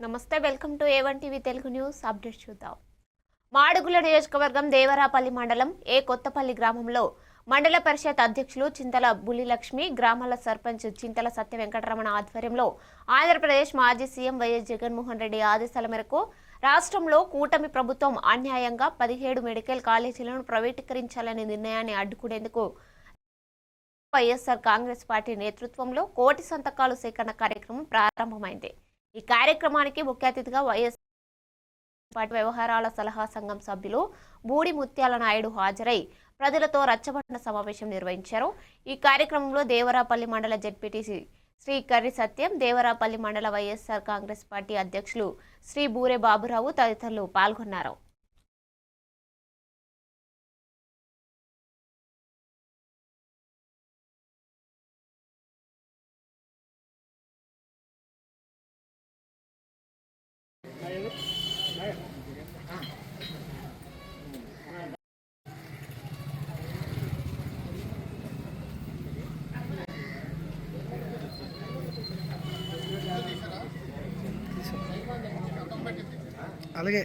నమస్తే welcome to A one TV Telugu news update చూద్దాం. మాడుగుల నియోజకవర్గం దేవరాపల్లి మండలం ఏ కొత్తపల్లి గ్రామంలో మండల పరిషత్ అధ్యక్షులు చింతల బుల్లిలక్ష్మి గ్రామాల సర్పంచ్ చింతల సత్య వెంకటరమణ ఆధ్వర్యంలో ఆంధ్రప్రదేశ్ మాజీ సీఎం వైఎస్ జగన్మోహన్ రెడ్డి ఆదేశాల మేరకు రాష్ట్రంలో కూటమి ప్రభుత్వం అన్యాయంగా పదిహేడు మెడికల్ కాలేజీలను ప్రైవేటీకరించాలనే నిర్ణయాన్ని అడ్డుకునేందుకు వైఎస్ఆర్ కాంగ్రెస్ పార్టీ నేతృత్వంలో కోటి సంతకాలు సేకరణ కార్యక్రమం ప్రారంభమైంది. ఈ కార్యక్రమానికి ముఖ్య అతిథిగా వైఎస్ పార్టీ వ్యవహారాల సలహా సంఘం సభ్యులు బూడి ముత్యాల నాయుడు హాజరై ప్రజలతో రచ్చబండ సమావేశం నిర్వహించారు. ఈ కార్యక్రమంలో దేవరాపల్లి మండల జెడ్పీటీసీ శ్రీ కర్రి సత్యం దేవరాపల్లి మండల వైఎస్ఆర్ కాంగ్రెస్ పార్టీ అధ్యక్షులు శ్రీ బూరే బాబురావు తదితరులు పాల్గొన్నారు. అలాగే